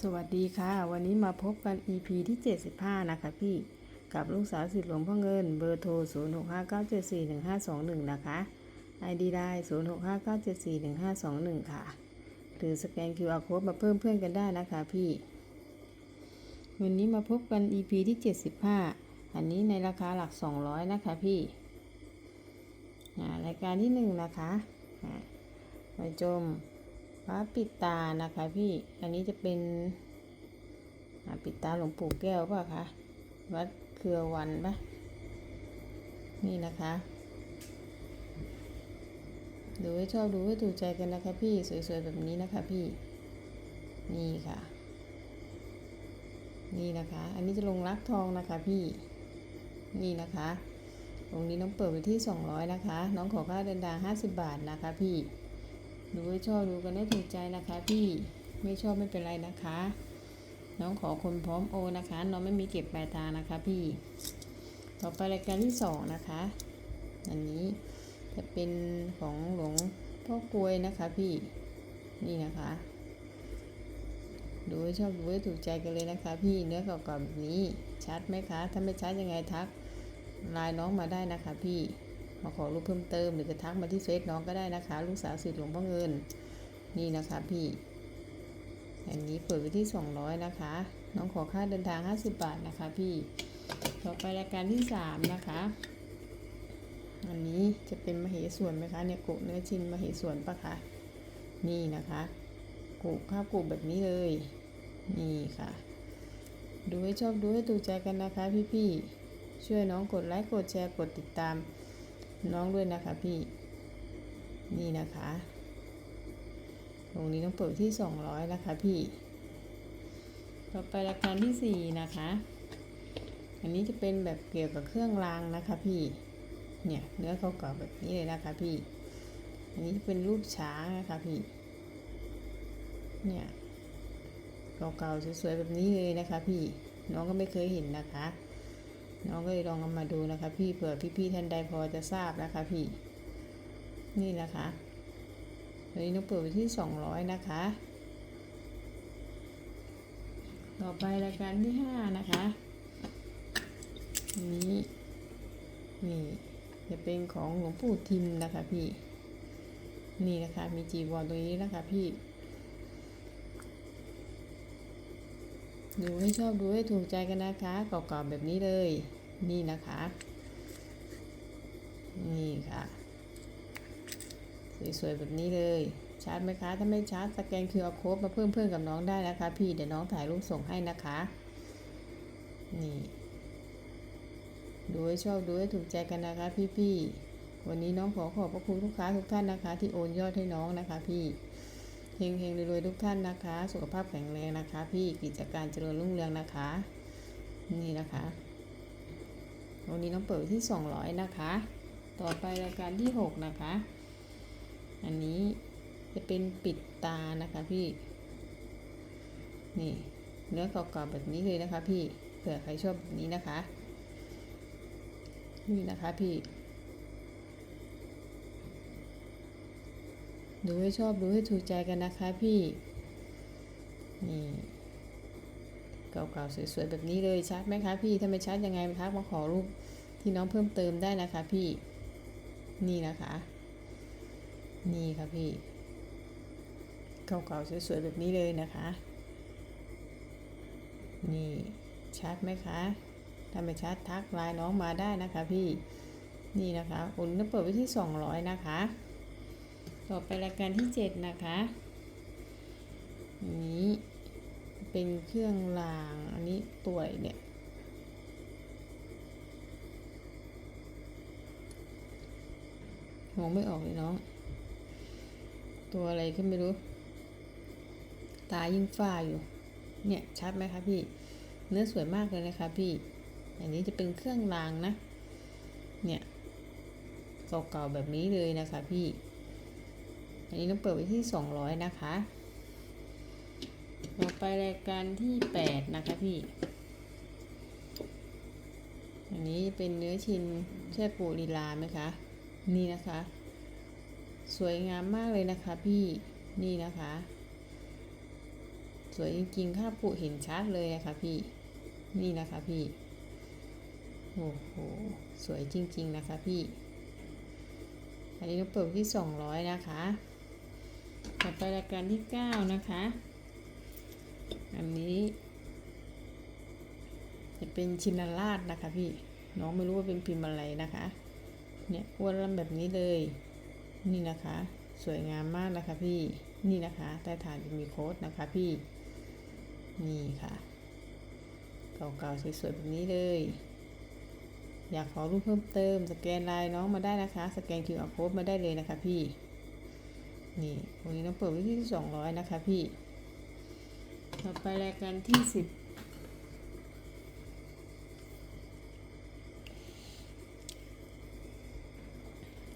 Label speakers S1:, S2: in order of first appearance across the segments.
S1: สวัสดีค่ะ วันนี้มาพบกัน EP ที่ 75 นะคะพี่ กับลูกสาวสิทธิ์หลวงพ่อเงิน เบอร์โทร 0659741521 นะคะ ID ได้ 0659741521 ค่ะหรือสแกน QR code มาเพิ่มเพื่อนกันได้นะคะพี่ วันนี้มาพบกัน EP ที่ 75 อันนี้ในราคาหลัก 200 นะคะพี่รายการที่ 1 นะคะไปจม พระปิดตานะคะพี่ อันนี้จะเป็นปิดตาหลวงปู่แก้วป่ะคะ วัดเครือวันปะนี่นะคะ ดูให้ชอบดูให้ถูกใจกันนะคะพี่ สวยๆแบบนี้นะคะพี่ นี่ค่ะ นี่นะคะ อันนี้จะลงรักทองนะคะพี่ นี่นะคะตรงนี้น้องเปิดไปที่ 200 นะคะ น้องขอค่าเดินทาง50 บาทนะคะพี่ ดูให้ชอบดูกันได้ถูกใจนะคะพี่ไม่ชอบไม่เป็นไรนะคะ น้องขอคนพร้อมโอนะคะ น้องไม่มีเก็บปลายทางนะคะพี่ ต่อไปรายการที่สองนะคะ อันนี้จะเป็นของหลวงพ่อกลวยนะคะพี่นี่นะคะดูให้ชอบดูให้ถูกใจกันเลยนะคะ พี่เนื้อเก่าๆแบบนี้ชัดไหมคะ ถ้าไม่ชัดยังไงทักไลน์น้องมาได้นะคะพี่ มาขอรูปเพิ่มเติมหรือจะทักมาที่เฟซน้องก็ได้นะคะ ลูกสาวสิทธิ์หลวงพ่อเงิน นี่นะคะพี่ อันนี้เปิดไว้ที่ 200 นะคะ น้องขอค่าเดินทาง 50 บาทนะคะ พี่ ต่อไปรายการที่ 3 นะคะ อันนี้จะเป็นมเหส่วนไหมคะเนี่ยกุเนื้อชิ้นมเหส่วนปะคะ นี่นะคะกุข้าวกุแบบนี้เลย นี่ค่ะ ดูให้ชอบดูให้ถูกใจกันนะคะพี่ๆช่วยน้องกดไลค์กดแชร์กดติดตาม น้องด้วยนะคะพี่ นี่นะคะตรงนี้ต้องเปิดที่ 200 นะคะพี่ ต่อไปรายการที่ 4 นะคะ อันนี้จะเป็นแบบเกี่ยวกับเครื่องรางนะคะพี่ เนี่ยเนื้อเก่าๆแบบนี้เลยนะคะพี่ อันนี้เป็นรูปช้างนะคะพี่ เนี่ยเก่าๆสวยๆแบบนี้เลยนะคะพี่ น้องก็ไม่เคยเห็นนะคะ น้องก็เลยลองเอามาดูนะคะ พี่เผื่อพี่ๆท่านใดพอจะทราบนะคะ พี่ นี่นะคะวันนี้น้องเปิดไปที่ 200 นะคะ ต่อไปรายการที่ 5 นะคะนนี้นี่จะเป็นของหลวงปู่ทิมนะคะพี่ นี่นะคะมีจีวรตรงนี้นะคะพี่ ดูให้ชอบดูให้ถูกใจกันนะคะเก่าๆแบบนี้เลย นี่นะคะ นี่ค่ะ สวยๆแบบนี้เลย ชาร์จไหมคะ ถ้าไม่ชาร์จสแกนคือเอาโค้ดมาเพิ่มเพื่อนกับน้องได้นะคะ พี่เดี๋ยวน้องถ่ายรูปส่งให้นะคะ นี่ ดูให้ชอบดูให้ถูกใจกันนะคะพี่ๆวันนี้น้องขอขอบพระคุณลูกค้าทุกท่านนะคะ ที่โอนยอดให้น้องนะคะพี่ ฮงเฮงๆรวยๆทุกท่านนะคะ สุขภาพแข็งแรงนะคะ พี่กิจการเจริญรุ่งเรืองนะคะ นี่นะคะวันนี้น้องเปิดที่ 200 นะคะ ต่อไปรายการที่ 6 นะคะ อันนี้จะเป็นปิดตานะคะพี่ นี่เนื้อเก่าๆแบบนี้เลยนะคะพี่ เผื่อใครชอบแบบนี้นะคะ นี่นะคะพี่ ดูให้ชอบดูให้ถูกใจกันนะคะพี่ นี่เก่าๆสวยๆแบบนี้เลยชัดไหมคะพี่ถ้าไม่ชัดยังไงทักมาขอรูปที่น้องเพิ่มเติมได้นะคะพี่ นี่นะคะ นี่ค่ะพี่ เก่าๆสวยๆแบบนี้เลยนะคะ นี่ชัดไหมคะถ้าไม่ชัดทักไลน์น้องมาได้นะคะพี่ นี่นะคะอุ่นจะเปิดไว้ที่ 200 นะคะ ต่อไปรายการที่ 7 นะคะนี้เป็นเครื่องราง อันนี้ตัวเนี่ย มองไม่ออกเลยน้อง ตัวอะไรก็ไม่รู้ ตายิ่งฝ้าอยู่ เนี่ยชัดไหมคะพี่ เนื้อสวยมากเลยนะคะพี่ อันนี้จะเป็นเครื่องรางนะ เนี่ยเก่าๆแบบนี้เลยนะคะพี่ อันนี้ต้องเปิดไว้ที่ 200 นะคะ ต่อไปรายการที่ 8 นะคะพี่ อันนี้เป็นเนื้อชิ้นแช่ปูลีลาไหมคะ นี่นะคะ สวยงามมากเลยนะคะพี่นี่นะคะ สวยจริงๆ ค่าปุเห็นชัดเลยอะคะพี่ นี่นะคะพี่โอ้โห สวยจริง ๆ นะคะพี่ อันนี้เราเปิดที่สองร้อยนะคะ ต่อไปรายการที่เก้านะคะ อันนี้ จะเป็นชินาราชนะคะพี่ น้องไม่รู้ว่าเป็นพิมพ์อะไรนะคะ เนี่ยอ้วนลำแบบนี้เลย นี่นะคะ สวยงามมากนะคะพี่ นี่นะคะใต้ฐานจะมีโค้ดนะคะพี่ นี่ค่ะเก่าๆสวยๆแบบนี้เลย อยากขอรูปเพิ่มเติม สแกนลน์น้องมาได้นะคะ สแกน QR code มาได้เลยนะคะพี่ นี่วันนี้น้องเปิดไว้ที่สองร้อยนะคะพี่ ต่อไปรายการที่สิบ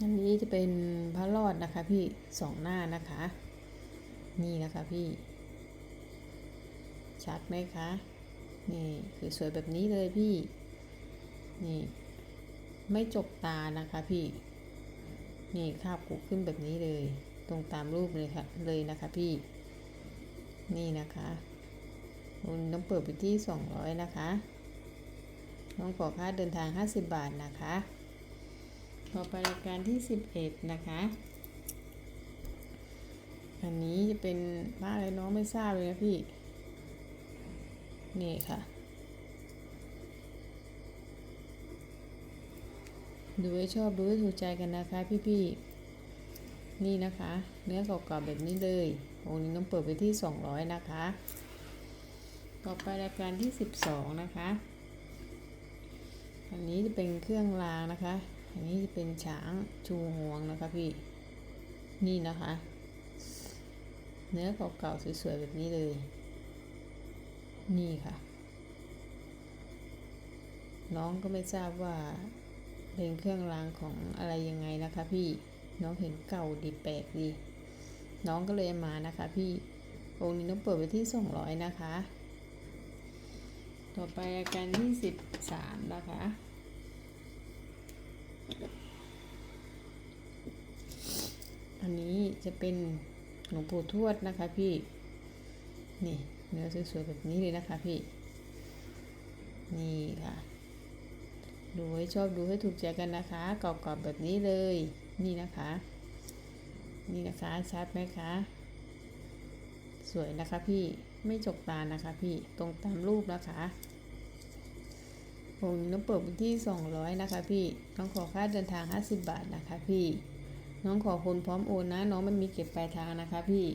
S1: อันนี้จะเป็นพระรอดนะคะพี่สองหน้านะคะ นี่นะคะพี่ ชัดไหมคะ นี่คือสวยแบบนี้เลยพี่ นี่ ไม่จกตานะคะพี่ นี่คาบกุขึ้นแบบนี้เลย ตรงตามรูปเลยค่ะเลยนะคะพี่ นี่นะคะคุณต้องเปิดไปที่สองร้อยนะคะ น้องขอค่าเดินทางห้าสิบบาทนะคะ ต่อไปรายการที่สิบเอ็ดนะคะ อันนี้จะเป็นบ้าอะไรน้องไม่ทราบเลยนะพี่ นี่ค่ะ ดูให้ชอบดูให้ถูกใจกันนะคะพี่ๆ นี่นะคะ เนื้อเก่าๆแบบนี้เลยองค์นี้ต้องเปิดไปที่ 200 นะคะ ต่อไปรายการที่ 12 นะคะ อันนี้จะเป็นเครื่องรางนะคะ อันนี้จะเป็นช้างชูงวงนะคะพี่ นี่นะคะ เนื้อเก่าๆสวยๆแบบนี้เลย นี่ค่ะ น้องก็ไม่ทราบว่าเป็นเครื่องรางของอะไรยังไงนะคะพี่ น้องเห็นเก่าดีแปลกดี น้องก็เลยมานะคะ พี่องค์นี้น้องเปิดไปที่สองร้อยนะคะ ต่อไปราการที่สิบสามนะคะอันนี้จะเป็นหลวงปู่ทวดนะคะพี่ นี่เนื้อสวยๆแบบนี้เลยนะคะพี่ นี่ค่ะ ดูให้ชอบดูให้ถูกใจกันนะคะกรอบๆแบบนี้เลย นี่นะคะ นี่นะคะชัดไหมคะ สวยนะคะพี่ไม่จกตานะคะพี่ตรงตามรูปนะคะผมน้องเปิดไปที่ 200 นะคะพี่ น้องขอค่าเดินทาง 50 บาทนะคะพี่ น้องขอคนพร้อมโอนนะ น้องไม่มีเก็บปลายทางนะคะพี่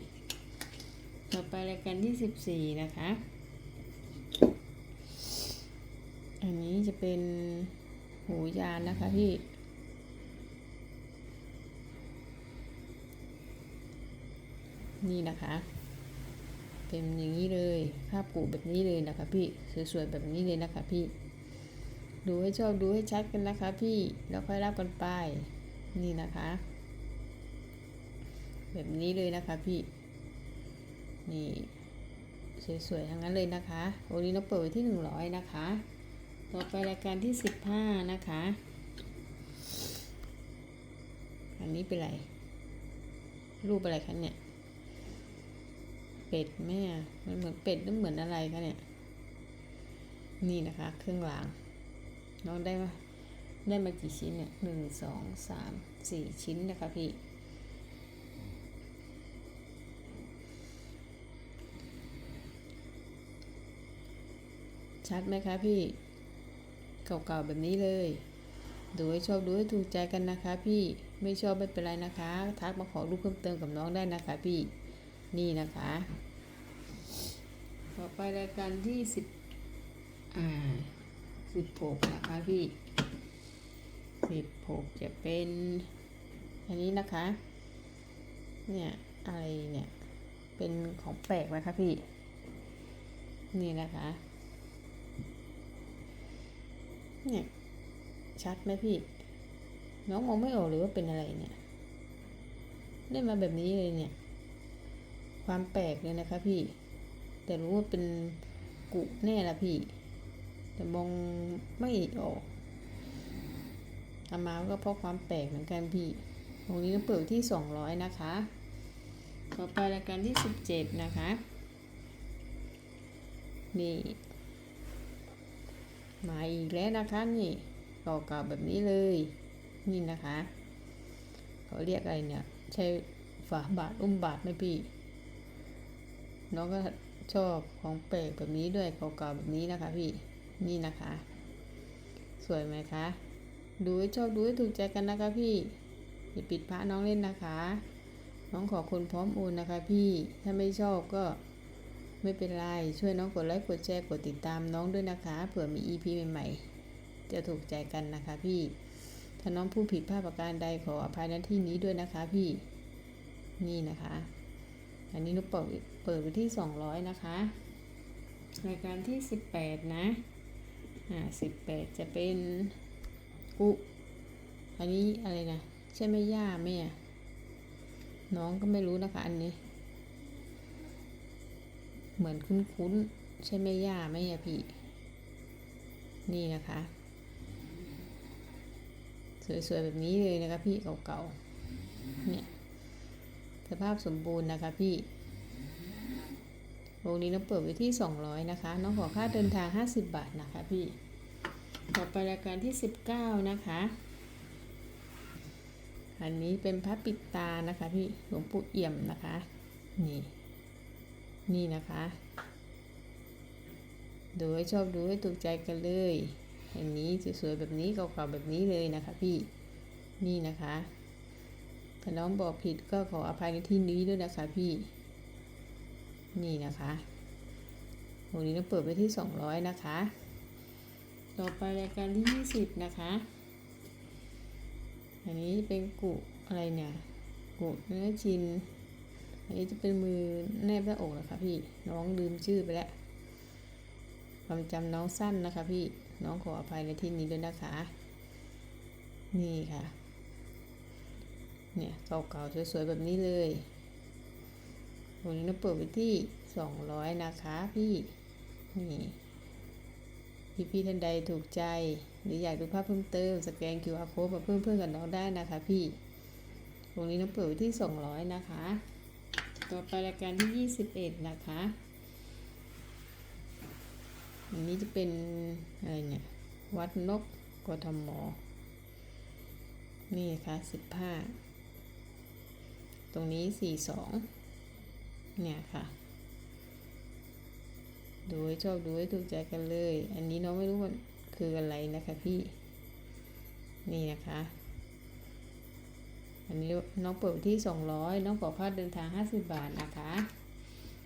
S1: ต่อไปรายการที่ 14 นะคะ อันนี้จะเป็นหูยานนะคะพี่ นี่นะคะ เป็นอย่างนี้เลยภาพกูแบบนี้เลยนะคะพี่สวยๆแบบนี้เลยนะคะพี่ ดูให้ชอบดูให้ชัดกันนะคะ พี่แล้วค่อยรับกันไปนี่นะคะ แบบนี้เลยนะคะพี่นี่สวยๆทั้งนั้นเลยนะคะวันนี้เราเปิดไว้ที่หนึ่งร้อยนะคะ ต่อไปรายการที่สิบห้านะคะ อันนี้เป็นไร รูปอะไรคะเนี่ย เป็ดแม่มันเหมือนเป็ดหรือเหมือนอะไรคะเนี่ย นี่นะคะ เครื่องรางน้องได้มาได้มากี่ชิ้นเนี่ยหนึ่งสองสามสี่ชิ้นนะคะพี่ชัดไหมคะพี่ เก่าๆแบบนี้เลย ดูให้ชอบดูให้ถูกใจกันนะคะ พี่ไม่ชอบไม่เป็นไรนะคะ ทักมาขอรูปเพิ่มเติมกับน้องได้นะคะ พี่ นี่นะคะ ต่อไปรายการที่สิบอ่าสิบหกนะคะพี่สิบหกจะเป็น อันนี้นะคะ เนี่ย อะไรเนี่ย เป็นของแปลกนะคะพี่ นี่นะคะ เนี่ย ชัดไหมพี่ น้องมองไม่ออกเลยว่าเป็นอะไรเนี่ย ได้มาแบบนี้เลยเนี่ย ความแปลกเลยนะคะพี่ แต่รู้ว่าเป็นกุแน่ละพี่ แต่มองไม่ออกทำมาก็เพราะความแปลกเหมือนกันพี่ตรงนี้ต้องเปิดที่สองร้อยนะคะ ต่อไปรายการที่สิบเจ็ดนะคะ นี่ มาอีกแล้วนะคะนี่เก่าๆแบบนี้เลย นี่นะคะ เขาเรียกอะไรเนี่ย ใช่ฝาบาทอุ้มบาทไหมพี่ น้องก็ชอบของแปลกแบบนี้ด้วยเก่าๆแบบนี้นะคะ พี่นี่นะคะ สวยไหมคะ ดูให้ชอบดูให้ถูกใจกันนะคะ พี่อย่าปิดพระน้องเล่นนะคะ น้องขอคนพร้อมโอนนะคะ พี่ถ้าไม่ชอบก็ไม่เป็นไร ช่วยน้องกดไลค์ กดแชร์ กดติดตามน้องด้วยนะคะ เผื่อมี EP ใหม่ๆ จะถูกใจกันนะคะพี่ ถ้าน้องผู้ผิดพลาดประการใดขออภัยณที่นี้ด้วยนะคะพี่ นี่นะคะ อันนี้นุกเปิดเปิดไปที่ 200 นะคะรายการที่ 18 นะอ่า18 จะเป็นกุอันนี้อะไรนะใช่ไหมย่าแม่น้องก็ไม่รู้นะคะ อันนี้ เหมือนคุ้นๆ ใช่ไหมย่าไหมอะพี่ นี่นะคะ สวยๆ แบบนี้เลยนะคะพี่เก่าๆ เนี่ย สภาพสมบูรณ์นะคะพี่โรงนี้น้องเปิดไว้ที่ 200 นะคะ น้องขอค่าเดินทาง 50 บาทนะคะพี่ ต่อไปรายการที่ 19 นะคะ อันนี้เป็นพระปิดตานะคะพี่ หลวงปู่เอี่ยมนะคะ นี่ นี่นะคะ ดูให้ชอบดูให้ถูกใจกันเลย อันนี้สวยๆแบบนี้เก่าๆแบบนี้เลยนะคะพี่ นี่นะคะ ถ้าน้องบอกผิดก็ขออภัยในที่นี้ด้วยนะคะพี่ นี่นะคะวันนี้เราเปิดไปที่ 200 นะคะ ต่อไปรายการที่ 20 นะคะ อันนี้เป็นกุอะไรเนี่ยกุเนื้อชิน อันนี้จะเป็นมือแนบหน้าอกนะคะพี่ น้องลืมชื่อไปแล้ว ความจำน้องสั้นนะคะพี่ น้องขออภัยในที่นี้ด้วยนะคะ นี่ค่ะ เนี่ยเก่าๆสวยๆแบบนี้เลยวันนี้เราเปิดไปที่200นะคะพี่นี่พี่พี่ท่านใดถูกใจ หรืออยากดูภาพเพิ่มเติมสแกน QR code มาเพิ่มเพื่อนกับน้องได้นะคะพี่ตรงนี้เราเปิดไปที่ 200 นะคะ ต่อไปรายการที่ 21 นะคะอันนี้จะเป็นอะไรเนี่ย วัดนกกทมนี่ค่ะสิบห้า ตรงนี้สี่สองเนี่ยค่ะ ดูให้ชอบดูให้ถูกใจกันเลย อันนี้น้องไม่รู้มันคืออะไรนะคะพี่ นี่นะคะ อันนี้น้องเปิดที่สองร้อยน้องขอค่าเดินทางห้าสิบบาทนะคะ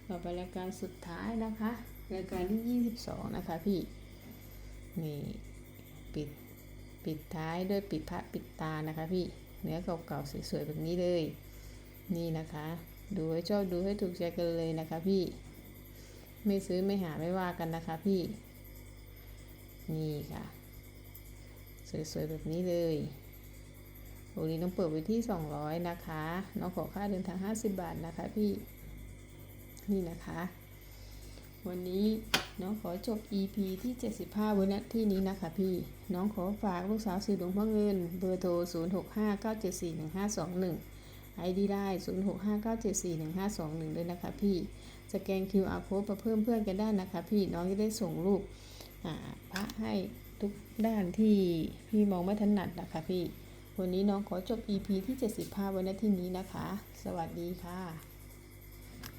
S1: ต่อไปรายการสุดท้ายนะคะ รายการที่ยี่สิบสองนะคะพี่ นี่ปิดปิดท้ายด้วยปิดพระปิดตานะคะพี่ เนื้อเก่าๆสวยๆแบบนี้เลย นี่นะคะ ดูให้ชอบดูให้ถูกใจกันเลยนะคะพี่ ไม่ซื้อไม่หาไม่ว่ากันนะคะพี่ นี่ค่ะ สวยๆแบบนี้เลยวันนี้น้องเปิดไว้ที่ 200 นะคะ น้องขอค่าเดินทาง 50 บาทนะคะพี่ นี่นะคะ วันนี้น้องขอจบ EP ที่ 75ไว้ณที่นี้นะคะพี่ น้องขอฝากลูกสาวสีหลวงพ่อเงิน เบอร์โทร 0659741521 ID ได้0659741521 ด้วยนะคะพี่ สแกน QR code มาเพิ่มเพื่อนกันได้นะคะพี่น้องจะได้ส่งรูปพระให้ทุกด้านที่พี่มองไม่ถนัดนะคะพี่ วันนี้น้องขอจบ EP ที่ 75 ไว้ณที่นี้นะคะ สวัสดีค่ะ